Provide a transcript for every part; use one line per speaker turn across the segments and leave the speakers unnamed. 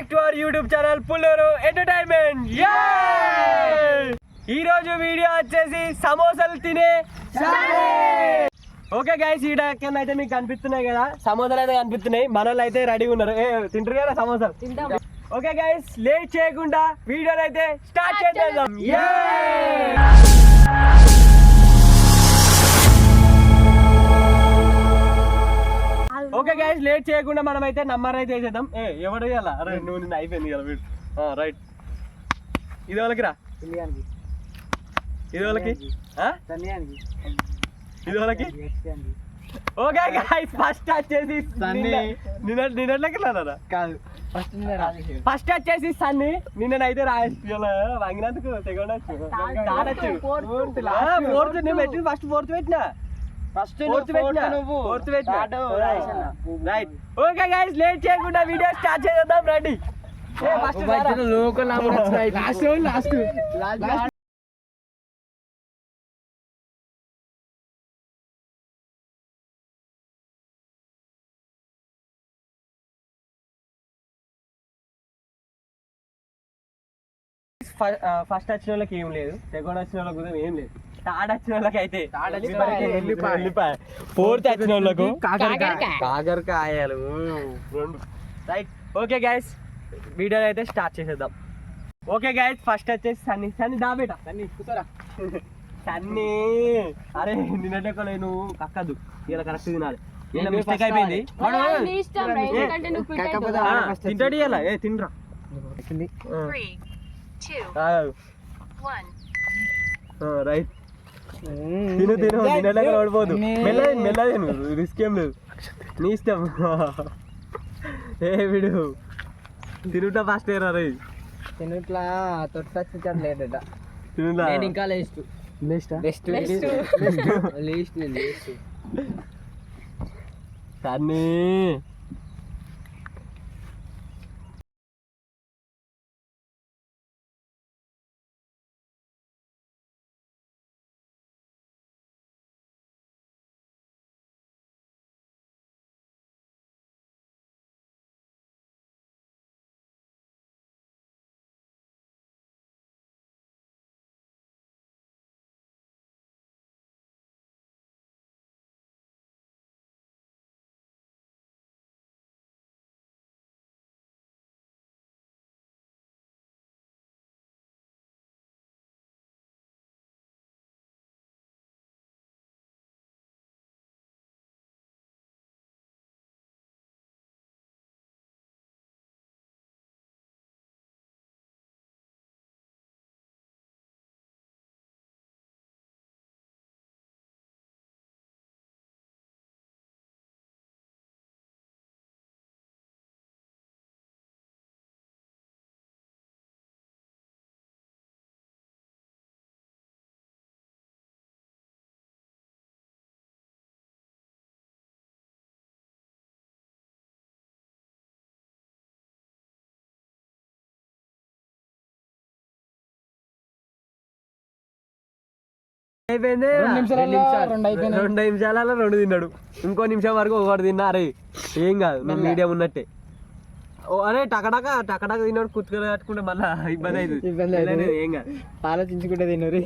Back to our YouTube channel Pulluru entertainment ఈ రోజు video వచ్చేసి సమోసాలు తినే ఓకే గైస్ ఈ కింద అయితే మీకు కనిపిస్తున్నాయి కదా? సమోసాలు అయితే కనిపిస్తున్నాయి. మన వాళ్ళు అయితే రెడీగా ఉన్నారు. ఏ తింటారు కదా సమోసాలు? ఓకే గైస్ లేట్ చేయకుండా వీడియోని అయితే స్టార్ట్ చేద్దాం. ఓకే గైస్ లేట్ చేయకుండా మనం అయితే నంబర్ అయితే వేసేద్దాం. ఏ ఎవరు వేయాలా అరే నువ్వు నిన్న అయిపోయింది కదా వీడు. రైట్ ఇది వాళ్ళకి రా ఇది వాళ్ళకి ఆ? ఇది వాళ్ళకి ఓకే గైస్ ఫస్ట్ వచ్చేసి
సన్నీ.
నిన్న నిన్నట్లకి రాదా
కాదు. ఫస్ట్
వచ్చేసి సన్ని నిన్ననైతే రాయేసి వంగినందుకు సెకండ్ వచ్చు ఫోర్త్ నేను పెట్టింది ఫస్ట్ ఫోర్త్ పెట్టినా.
ఫస్ట్
ఫోర్త్ పెట్టినా ఫోర్త్ పెట్టినా రైట్ ఓకే గైస్ లేట్ చేయకుండా వీడియో స్టార్ట్ చేద్దాం రండి first
local last last last
first వచ్చిన వాళ్ళకి ఏం లేదు సెకండ్ వచ్చిన వాళ్ళకి కూడా ఏం లేదు థర్డ్ వచ్చిన వాళ్ళకి అయితే
థర్డ్ వచ్చిన వాళ్ళకి ఎల్లిపాయ.
ఫోర్త్ వచ్చిన వాళ్ళకు
కాకరకాయ.
కాకరకాయలు. రైట్. ఓకే గైస్ వీడియో అయితే స్టార్ట్ చేసేద్దాం. ఓకే గైస్ ఫస్ట్ వచ్చేసి సన్నీ. సన్నీ దాబేట
సన్నీ కూర్చోరా.
సన్నీ. అరే నిన్నటి నువ్వు కక్కదు. ఇలా కరెక్ట్ తినాలి. మిస్టేక్ అయిపోయింది. తింటాడు ఇలా ఏ తినరా. రైట్. తిను తిను నిన్నటి ఓడిపోదు. మెల్ల మెల్ల తిను. రిస్క్ ఏం లేదు. నీ ఇష్టం. ఏ విడు? తినుట ఫాస్ట్ ఏరా రే
తినట్లా తొట్టచ్చాడు లేదట
తినులా
నేను ఇంకా లేస్ట్. లేస్ట్. లేస్ట్ నేను లేస్ట్.
సన్నీ అయిపోయింది.
రెండు నిమిషాలలో రెండు
తిన్నాడు. ఇంకో నిమిషం వరకు ఒకటి తిన్నా అరే ఏం కాదు నువ్వు మీడియం ఉన్నట్టే. ఓ అరే టకటక టకటక తిన్నాడు కుత్తుకలు కట్టుకుంటే మళ్ళా ఇబ్బంది అవుతుంది
ఇబ్బంది అవుతుంది.
ఏం కాదు.
ఆలోచించుకుంటే తిన్నరి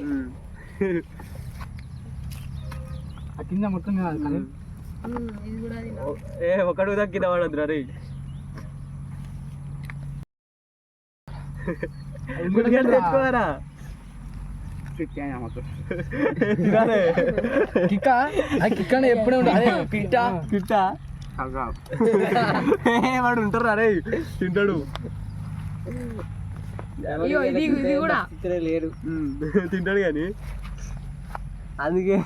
కింద మొత్తం
ఏ ఒకడు దక్కిన వాడద్దు అరే. తెచ్చుకోరా తినాలే.
కిక్క కిక్క ఎప్పుడే
పిట్ట పిట్ట ఏ, వాడు ఉంటారు అరే తింటాడు తింటాడు కానీ అందుకే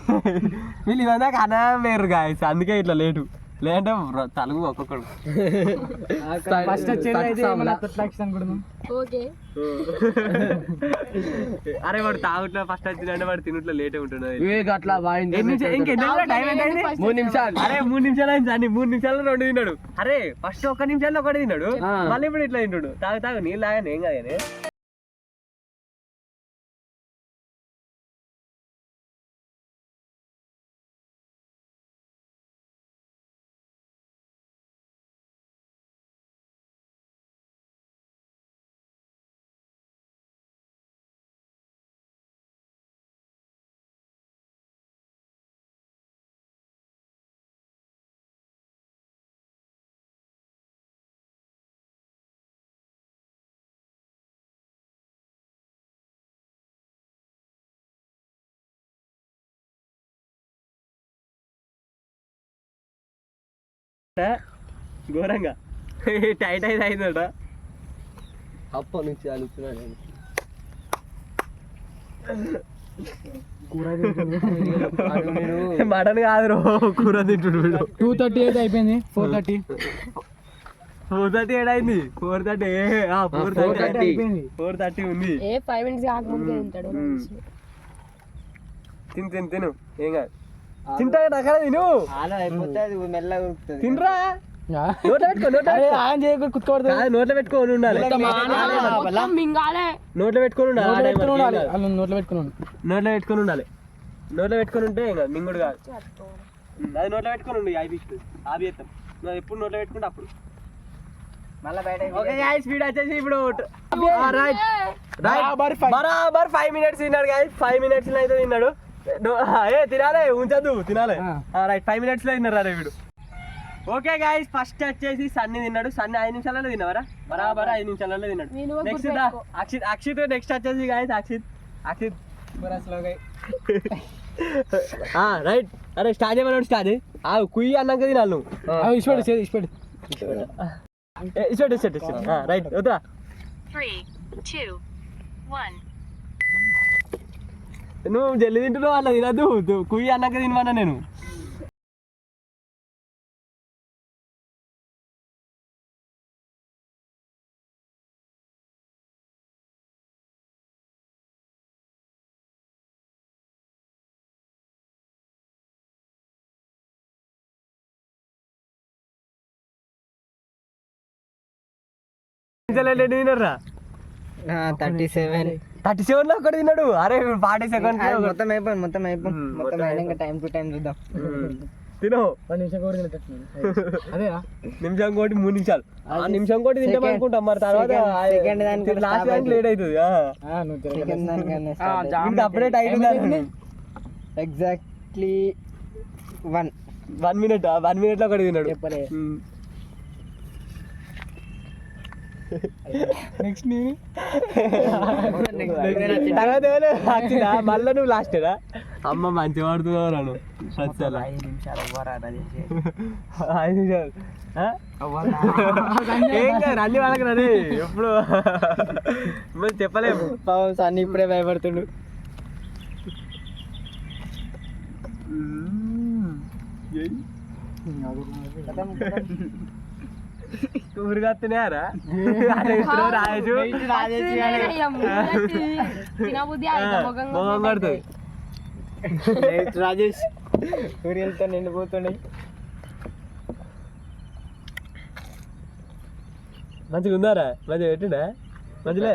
వీళ్ళు ఇవన్నీ అన్నం వేరు గాయస్ అందుకే ఇట్లా లేటు లేదంటే తలుగు ఒక్కొక్కడు.
First
okay.
అరే వాడు తాగుట్లా ఫస్ట్ వచ్చిందంటే వాడు తినుట్లా లేటే
వివేక్ అట్లా?
First
మూడు నిమిషాలు. అరే మూడు నిమిషాలు అయింది అన్ని మూడు నిమిషాలు రెండు తిన్నాడు. అరే ఫస్ట్ ఒక్క నిమిషాల్లో ఒకటి తిన్నాడు. మళ్ళీ ఇప్పుడు ఇట్లా తింటాడు. తాగు తాగు నీళ్ళు తాగాను ఏం కాదు ఘోరంగా. టైట్ అయితే అయిందట.
అప్పటి నుంచి
మటన్ కాదు రో కూర తింటుడు వీడు.
టూ థర్టీ అయితే అయిపోయింది. Four thirty
four thirty ఏడైంది four thirty four
four thirty అయిపోయింది.
ఫోర్ థర్టీ ఉంది.
ఏ ఫైవ్ మినిట్స్ కాకముందే తింటాడు.
మ్మ్. తిను తిను తిను. ఏం కాదు. తింటా తిను.
మెల్లగా
తినరా? నోట్లో పెట్టుకో నోట్లో
కుట్టుకోవడదు
పెట్టుకొని ఉండాలి నోట్లో పెట్టుకొని ఉండాలి.
వాళ్ళు నోట్లో
పెట్టుకొని ఉండాలి. నోట్లో పెట్టుకొని ఉంటే కాదు మింగుడు కాదు. ఉమ్, అది నోట్లో పెట్టుకొని ఉండి ఎప్పుడు నోట్లో పెట్టుకుంటే అప్పుడు. స్పీడ్ వచ్చేసి ఇప్పుడు రైట్ రైట్ బరాబర్ ఫైవ్ మినిట్స్ తిన్నాడు గాయస్ ఫైవ్ మినిట్స్ అయితే తిన్నాడు. ఏ తినాలే ఉంచద్దు తినాలే.
ఆ.
రైట్ ఫైవ్ మినిట్స్లో తిన్నారు రే వీడు? ఓకే గాయస్ ఫస్ట్ వచ్చేసి సన్ని తిన్నాడు. సన్ని ఐదు నిమిషాలలో తిన్నావరా? బరాబర్ ఐదు నిమిషాలలో తిన్నాడు. నెక్స్ట్. అక్షిత్ అక్షిత్ నెక్స్ట్ వచ్చేసి గాయస్ అక్షిత్. అక్షిత్ రైట్ అరే స్టార్ట్ చేయమన్నాడు స్టార్ట్ ఆ కుయ్యి అన్నాక తినాలి నువ్వు.
ఇష్టపడి ఇష్టపడి
ఇచ్చాడు ఇచ్చాడు రైట్ వద్దా
Three, two, one.
నువ్వు జల్లి తింటున్నావు? అలా తినద్దు. కుయ్యి అన్నాక తినమన్నా నేను. తినరా?
Thirty seven.
థర్టీ సెవెన్లో ఒకటి తిన్నాడు. అరే ఫార్టీ సెకండ్
మొత్తం అయిపోయింది మొత్తం అయిపోయింది. మొత్తం అయినాక టైం టు టైం చూద్దాం.
తిను.
పది నిమిషం కూడా అదేనా?
నిమిషం కోటి మూడు నిమిషాలు. ఆ నిమిషం కోటి తింటాం అనుకుంటాం మరి తర్వాత
second దానికి
లాస్ట్ దానికి లేట్ అవుతుంది.
సెకండ్
అప్పుడే time
exactly one
one minute one మినిట్లో ఒకటి తిన్నాడు.
చెప్పలే. నెక్స్ట్ నేను
తర్వాత ఎవరు? వచ్చిందా మళ్ళా నువ్వు లాస్ట్ అమ్మ మంచి వాడుతున్నావు రాను సత్యాల.
ఐదు నిమిషాలు
ఐదు నిమిషాలు? ఏం కాదు అన్ని వాళ్ళకి రండి ఎప్పుడు? చెప్పలేము.
పాపం సన్ని ఇప్పుడే భయపడుతుండు.
ఊరుగత్తున్నారా? రాజు.
తినబుద్ధి
మొహం కడుతుంది.
రాజేష్. సూర్యులతో నిండిపోతున్నాయి
మంచిగా ఉందారా? మంచిగా పెట్టిండా? మంచిలే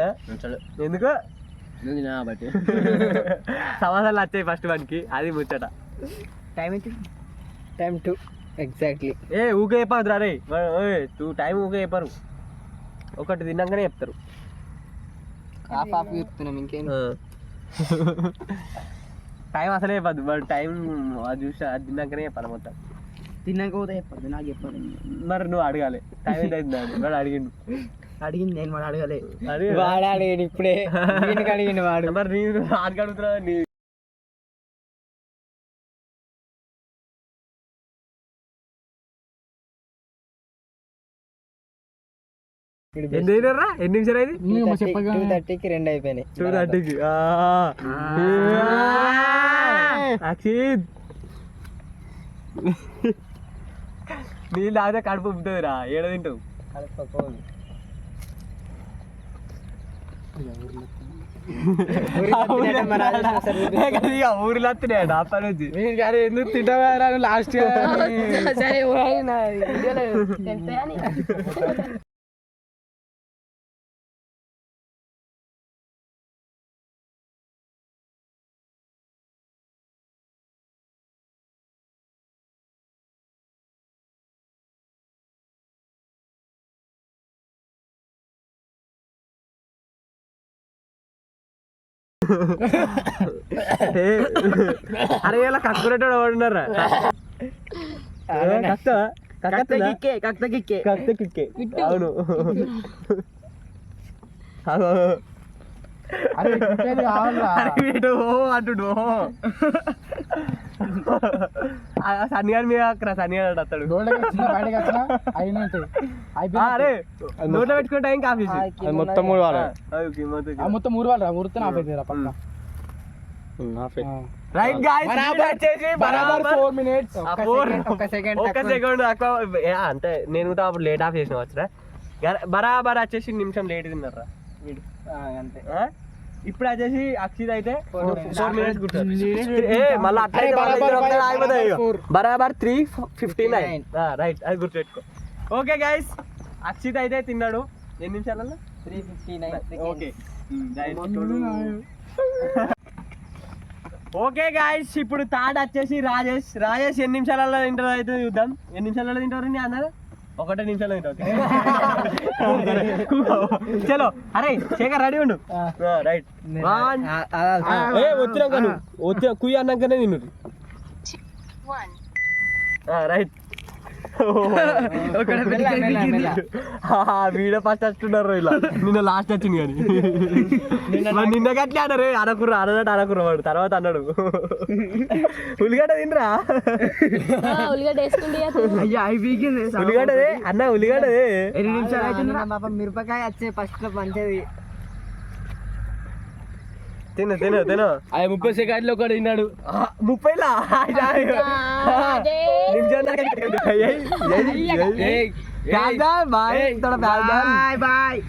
ఎందుకు?
బట్టి.
సమాధానాలు వచ్చాయి ఫస్ట్ వానికి. అది ముచ్చట.
టైం. Time two. ఎగ్జాక్ట్లీ
ఏ ఊకే చెప్పదు రా రే. టూ టైం ఊకే చెప్పరు ఒకటి తిన్నాకనే చెప్తారు.
హాఫ్ హాఫ్ చెప్తున్నాం ఇంకేం?
టైం అసలే చెప్పదు బట్ టైం అది చూసి అది తిన్నాకనే చెప్పాలి మొత్తం.
తిన్నాక పోతే చెప్పదు నాకు చెప్పాలి.
మరి నువ్వు అడగాలి. టైం ఎంత అని వాడు అడిగిండు.
అడిగింది నేను వాడు అడగలే. వాడు అడిగాడు ఇప్పుడే. అడిగిండు వాడు.
మరి నేను ఆడికి ఎన్ని ఎన్ని నిమిషాలు అయింది?
టూ థర్టీకి రెండు అయిపోయినాయి.
టూ థర్టీకి అక్షిత్. నీళ్ళు తాగితే కడుపు ఉబ్బుతుందిరా ఏడ తింటావు?
కలుపుకోవాలి.
ఊరిలో వస్తున్నాయి అప్పటి నుంచి
ఎందుకు తింటావా లాస్ట్
అరే ఇలా కక్కునేటోడు వాడున్నారా కక్క కక్క?
కిక్కే కక్త కిక్కే
కక్త కిక్కే అవును. అగో. అరే ఓ అంటుడు. సన్ని గారి మీద అక్కడ సన్ని గారు అత్తాడు అరే నోట్లో పెట్టుకునే టైం కాఫీ
అది మొత్తం మూడు
ఆ మొత్తం ఊరు వాళ్ళు ఊరితే నా పెద్ద పక్క.
రైట్ గాయ్స్
బరాబర్
వచ్చేసి
బరాబర్
బరాబర్
ఫోర్ మినిట్స్
ఆ four- ఒక సెకండ్ తక్కువ. ఏ, అంటే నేను కూడా అప్పుడు లేట్ ఆఫ్ చేసిన వచ్చరా బరాబర్ వచ్చేసి నిమిషం లేట్ తిన్నారా వీడు
అంతే?
ఇప్పుడు వచ్చేసి అక్షిత్ అయితే
బరాబర్
త్రీ ఫిఫ్టీ నైన్. రైట్ అది గుర్తుపెట్టుకో. ఓకే గైస్ అక్షిత్ అయితే తిన్నాడు. ఎన్ని నిమిషాలలో
three fifty nine
okay. Okay guys ఇప్పుడు థర్డ్ వచ్చేసి రాజేష్. రాజేష్ ఎన్ని నిమిషాలలో తింటారో అయితే చూద్దాం. ఎన్ని నిమిషాలలో తింటారు నీ అన్నారు? ఒకటే నిమిషాలు చలో అరే శేఖర్ రెడీ ఉండు. రైట్. వన్ ఏ వచ్చినాక నువ్వు వచ్చి కుయ్యి అన్నాకనే
One.
రైట్. వీడియో ఫస్ట్ వస్తున్నారు ఇలా. నిన్న లాస్ట్ వచ్చింది కానీ. నిన్న గట్లే అన్నారు అనకుర్ర అనదట అనకుర్ర వాడు. తర్వాత అన్నాడు. ఉల్లిగడ్డ తినరా
ఉల్లిగడ్డ
ఉల్లిగడ్డదే? అన్న ఉల్లిగడ్డదే?
ఎన్ని నిమిషాలు మిరపకాయ వచ్చే ఫస్ట్ మంచిది
తిను తిను తిను.
అది ముప్పై సెకండ్లు ఒకటి తిన్నాడు.
ముప్పైలా? Bye doll.
బాయ్.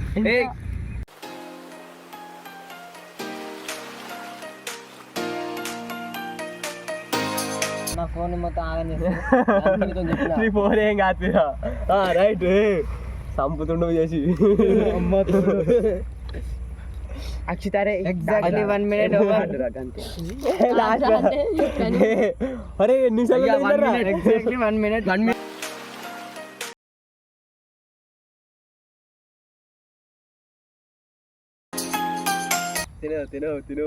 నా ఫోన్ మొత్తం ఆగని
నీ ఫోన్ ఏం కాదు రైట్. సంపుతుండు చేసి.
అక్షితారే ఎగ్జాక్ట్లీ వన్ మినిట్
Last గా. అరే ఎన్ని నిమిషాలు
exactly one minute one minute
తిను తిను తిను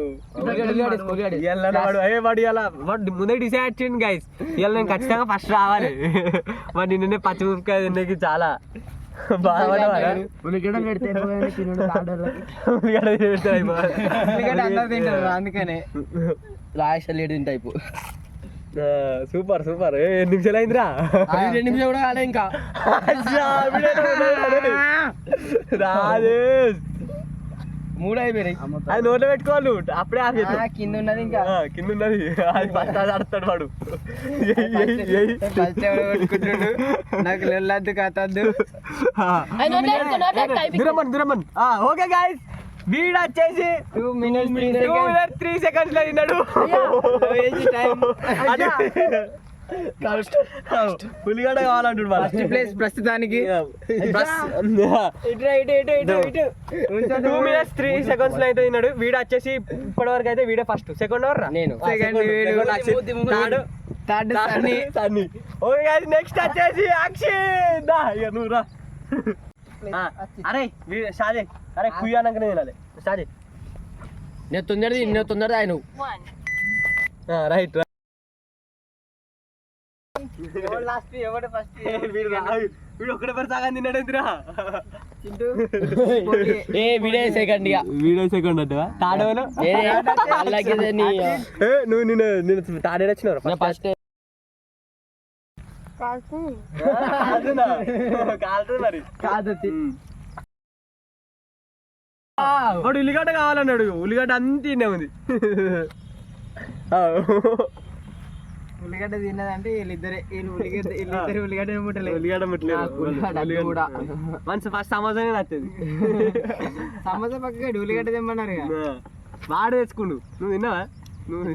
ఇవాళ వాడు అయ్యే వాడు ఇలా వాడు ముందే డిసైడ్ చేయండి గైస్ ఇవాళ నేను ఖచ్చితంగా ఫస్ట్ రావాలి. వాడు నిన్నే పచ్చిమిరపకాయ తినేకి చాలా.
అందుకనే. లాస్ట్ లేడు
ఆ, సూపర్ సూపర్. ఏ, ఎన్ని నిమిషాలు అయిందిరా?
రెండు నిమిషాలు కూడా కాలే ఇంకా.
రాజేష్.
మూడు అయిపోయినాయి.
అది నోట్లో పెట్టుకోవాలి. అప్పుడే ఆఫ్.
కింద ఉన్నది ఇంకా.
కింద ఉన్నది. అది ఫస్ట్ అది ఆడతాడు వాడు.
కొట్టుకుంటుండు. నాకు లొల్లద్దు కాతద్దు.
ఆ. దురమన్ దురమన్ ఓకే గాయస్ వీడు వచ్చేసి
టూ మినిట్స్
టూ త్రీ సెకండ్స్లో తిన్నాడు. అదే. పులిగడ్డ కావాలంటాడు
ఫస్ట్ ప్లేస్ ప్రస్తుతానికి.
టూ మినిట్స్ త్రీ సెకండ్స్లో అయితే తిన్నాడు. వీడు వచ్చేసి ఇప్పటి వరకు అయితే వీడే ఫస్ట్ సెకండ్ అవర్
నేను.
Third Sunny okay guys next వచ్చేసి అక్షయ్ దా ఇక నువ్వు రా. అరే షాజే అరే కుయ్యానంకనే తినాలి. షాజే.
నేను తొందరది నేను తొందరది ఆయన
One.
రైట్
ఎవడు ఫస్ట్
వీడు రా- వీడు ఒక్కడే పరి సగం
ఏ వీడే సెకండ్ ఇక.
సెకండ్ నువ్వు నిన్ను నిన్ను తాడేడు వచ్చినారు?
ఫస్ట్
వాడు ఉల్లిగడ్డ కావాలన్నాడు. ఉల్లిగడ్డ అంత తినే ఉంది.
ఉల్లిగడ్డ తిన్నదంటే వీళ్ళిద్దరే. వీళ్ళు ఉల్లిగడ్డ వీళ్ళిద్దరు ఉల్లిగడ్డ ముట్టలేదు
ఉల్లిగడ్డ ముట్టలేదు.
కూడా.
మనసు ఫస్ట్ సమోసానే నచ్చేది.
సమోసా పక్కకి ఉల్లిగడ్డ తెమ్మన్నారు.
వాడు తెచ్చుకుండు. నువ్వు తిన్నావా? నువ్వు.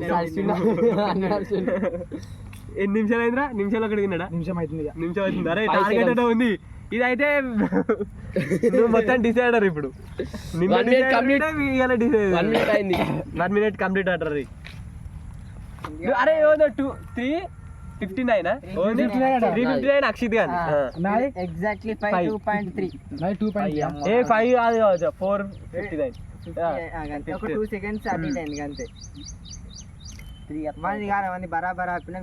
ఎన్ని నిమిషాలు అయిందిరా? నిమిషాలు ఒకటి తిన్నాడా?
నిమిషం అవుతుంది.
నిమిషం అవుతుంది. అరే టార్గెట్ ఉంది. ఇదైతే నువ్వు మొత్తం డిసైడర్ ఇప్పుడు.
One minute అయింది.
వన్ మినిట్ కంప్లీట్ అంటారు అరే ఏదో two three fifty nine three
59 అట.
ఫిఫ్టీ నైన్ అక్షిత్ గాని.
నాది exactly five. Two point three two point
ఏ ఫైవ్ కాదు కావచ్చు. ఫోర్ ఫిఫ్టీ నైన్
ఒక టూ సెకండ్స్ అటు ఇటు అయింది అంతే మంది కాదు మంది బరాబర్ ఆపిన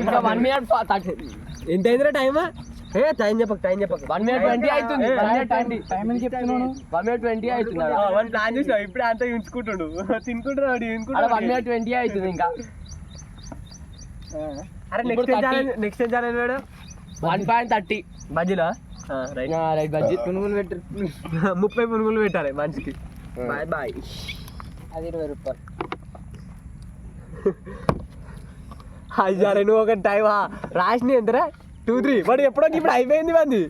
ఇంకా వన్ మినిట్
ఎంత అయిందిరా టైమ్ ఏ టైం చెప్పక టైం చెప్పక.
వన్ మినిట్ ట్వంటీ అవుతుంది వన్ మినిట్ ట్వంటీ
టైం అని చెప్తున్నాను
వన్ మినిట్ ట్వంటీ అవుతుంది
వన్ ప్లాన్ చేసినావు. ఇప్పుడే అంతా ఉంచుకుంటుండు. తినుకుంటున్నాడు
అక్కడ వన్ మినిట్ ట్వంటీ అవుతుంది ఇంకా.
అరే నెక్స్ట్
30.
నెక్స్ట్ ఛాలెంజ్ వేడు?
వన్ పాయింట్ థర్టీ
బజ్జీలా? రైట్
రైట్ బడ్జెట్ పునుగులు పెట్టు.
ముప్పై పునుగులు పెట్టాలి మనిషికి.
బాయ్ బాయ్
అది ఇరవై రూపాయలు.
అయ్యారే నువ్వు ఒక టైం రాసిన ఎంతరా టూ త్రీ వాడు ఎప్పుడో ఇప్పుడు అయిపోయింది మంది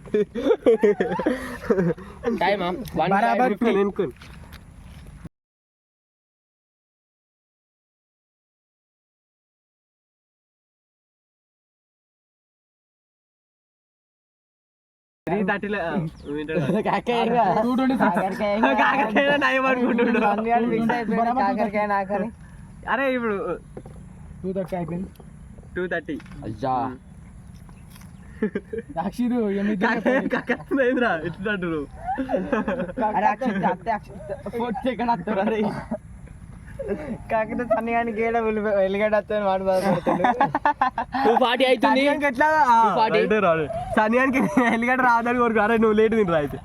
అరే ఇప్పుడు
టూ థర్టీ అయిపోయింది.
టూ థర్టీ
అయ్యా.
అంటారు
కాకపోతే సన్నిగాని గేడ వాడు బాధపడుతుంది
అవుతుంది
సనియానికి ఎట్లా రావద్దని కోరుకు అరే నువ్వు లేట్ తినరా అయితే.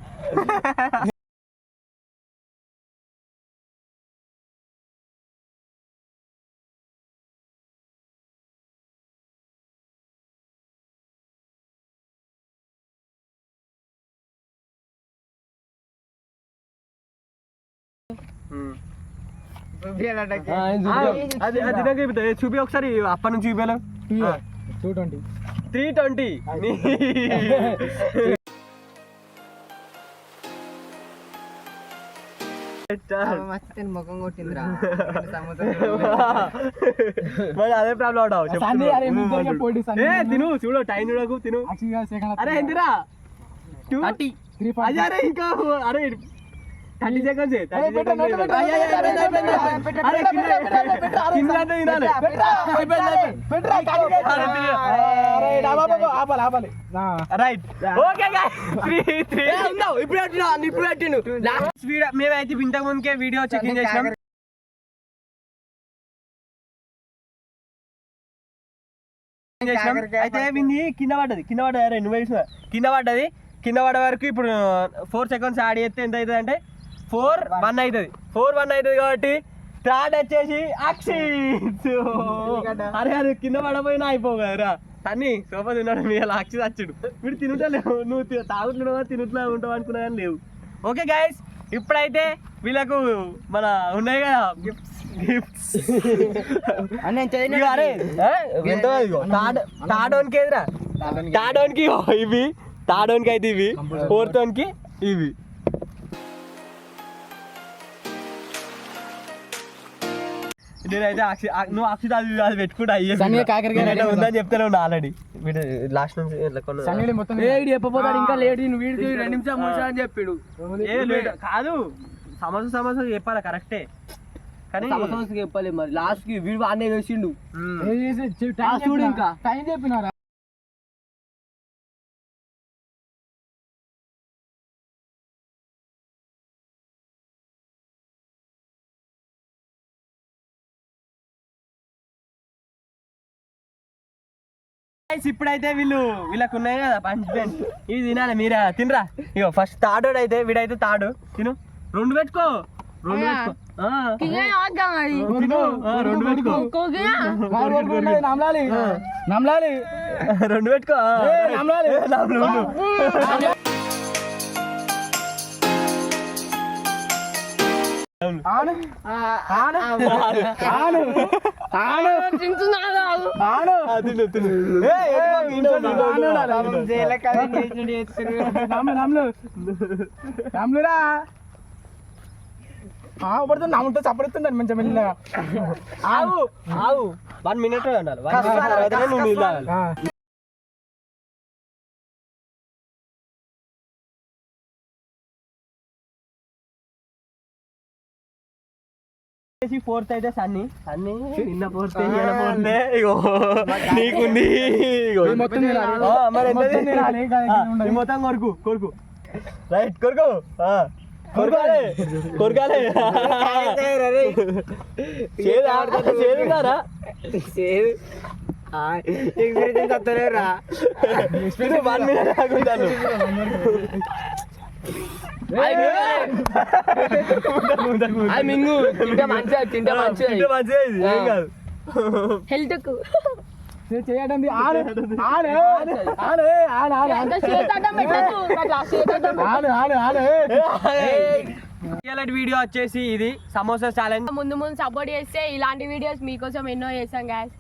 అది అది చూపి ఒకసారి. అప్పటి నుంచి చూపించాలి
టూ ట్వంటీ
త్రీ ట్వంటీ.
మస్తు ముఖం కొట్టిందిరా.
మరి అదే ప్రాబ్లం తిను చూడు టైం చూడకు తిను. అరే టూ అరే ఇంకా అరే థర్టీ సెకండ్స్. రైట్ ఓకే
ఇప్పుడు ఇప్పుడు పెట్టిండు
లాస్ట్ వీడియో మేమైతే ఇంతకు ముందుకే వీడియో చెకింగ్ చేసినాం చేసినాం. అయితే వింది కింద పడ్డది కింద పడ్డది నువ్వు వేసిన కింద పడ్డది కింద పడ్డ వరకు ఇప్పుడు ఫోర్ సెకండ్స్ యాడ్ చేస్తే ఎంత అవుతుంది అంటే ఫోర్ వన్ అవుతుంది. ఫోర్ వన్ అవుతుంది కాబట్టి థర్డ్ వచ్చేసి అక్షిత్ అరే అది కింద పడపోయినా అయిపోవు కదరా. తన్ని సోఫా తిన్నాడు మీ అలా అక్షిత్ వచ్చాడు వీడు తినుటలేవు. నువ్వు తాగుతున్నావా తినుట్లా ఉంటావు అనుకున్నా కానీ లేవు. ఓకే గైస్ ఇప్పుడైతే వీళ్ళకు మన ఉన్నాయి కదా గిఫ్ట్స్ గిఫ్ట్స్ అరే? ఎంత ఇగో ఇవి. థర్డ్ వన్కి అయితే ఇవి. ఫోర్త్ వన్కి ఇవి. నేనైతే అక్షి నువ్వు అక్షిత అది అది పెట్టుకుంటా అయ్యే
కాకరకాయ
ఉందని చెప్తాను ఆల్రెడీ వీడు లాస్ట్ నుంచి
చెప్పపోతాడు ఇంకా నువ్వు వీడికి రెండు నిమిషాలు మూడు అని చెప్పాడు.
ఏ కాదు. సమస్య సమస్య చెప్పాలి కరెక్టే కానీ
సంవత్సరం చెప్పాలి మరి. లాస్ట్కి వీడు అన్నీ వేసిండు.
టైం చెప్పినారా?
ఇప్పుడైతే వీళ్ళు వీళ్ళకు ఉన్నాయి కదా పంచ్మెంట్ ఇవి తినాలి మీరా? తినరా? ఇగో ఫస్ట్ తాడు అయితే వీడైతే తాడు. తిను. రెండు పెట్టుకో. రెండు పెట్టుకో. ఆ. తిను. ఆ, రెండు పెట్టుకో.
కారు వరకు ఉన్నది, నమలాలి. నమలాలి.
రెండు పెట్టుకో. ఆ.
ఏ, నమలాలి.
ఏ, నమలు, నమలు.
ఆను ఆను ఆను ఆను ఆను
ఆ, తిను తిను ఏ,
పడుతుంది నమ్ముతో చప్పడుతుందండి మంచిగా మెల్లగా
ఆగు ఆగు వన్ మినిట్ ఉండాలి ఫోర్త్ అయితే సన్నీ. సన్నీ నిన్న ఫోర్త్ ఫోర్త్ ఇగో నీకుంది ఇగో మరి?
మొత్తం
కొరుకు కొరుకు. రైట్ కొరుకు. ఆ, కొరకాలి. కొరకాలి. చేదా చేదున్నారా
ఎక్స్పీరియన్స్ వస్తలేరా
వన్ మినిట్ ఆగుంటాను
అది మింగు! తింటే మంచిగా తింటే మంచిగా
తింటే మంచిదే ఇది, ఏం కాదు.
హెల్త్కు
చేయడం ఆడు ఆడు ఆడు ఆడు ఆడు
ఇంకా చేతడ్డం పెట్టకు అట్లా చేతడ్డం
ఆడు ఆడు ఆడు
ఇలాంటి వీడియో వచ్చేసి ఇది సమోసా ఛాలెంజ్
ముందు ముందు సపోర్ట్ చేస్తే ఇలాంటి వీడియోస్ మీకోసం ఎన్నో చేస్తాం గ్యాస్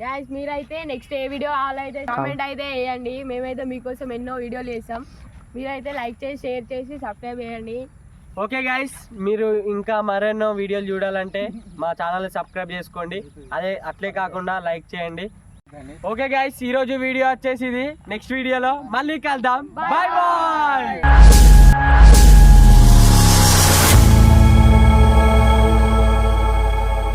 గ్యాస్ మీరైతే నెక్స్ట్ ఏ వీడియో అయితే కామెంట్ అయితే వేయండి మేమైతే మీకోసం ఎన్నో వీడియోలు చేస్తాం. మీరైతే లైక్ చేసి షేర్ చేసి సబ్స్క్రైబ్ చేయండి.
ఓకే గైస్ మీరు ఇంకా మరెన్నో వీడియోలు చూడాలంటే మా ఛానల్ సబ్స్క్రైబ్ చేసుకోండి. అదే అట్లే కాకుండా లైక్ చేయండి. ఓకే గైస్ ఈ రోజు వీడియో వచ్చేసి ఇది. నెక్స్ట్ వీడియోలో మళ్ళీ కలుద్దాం. Bye bye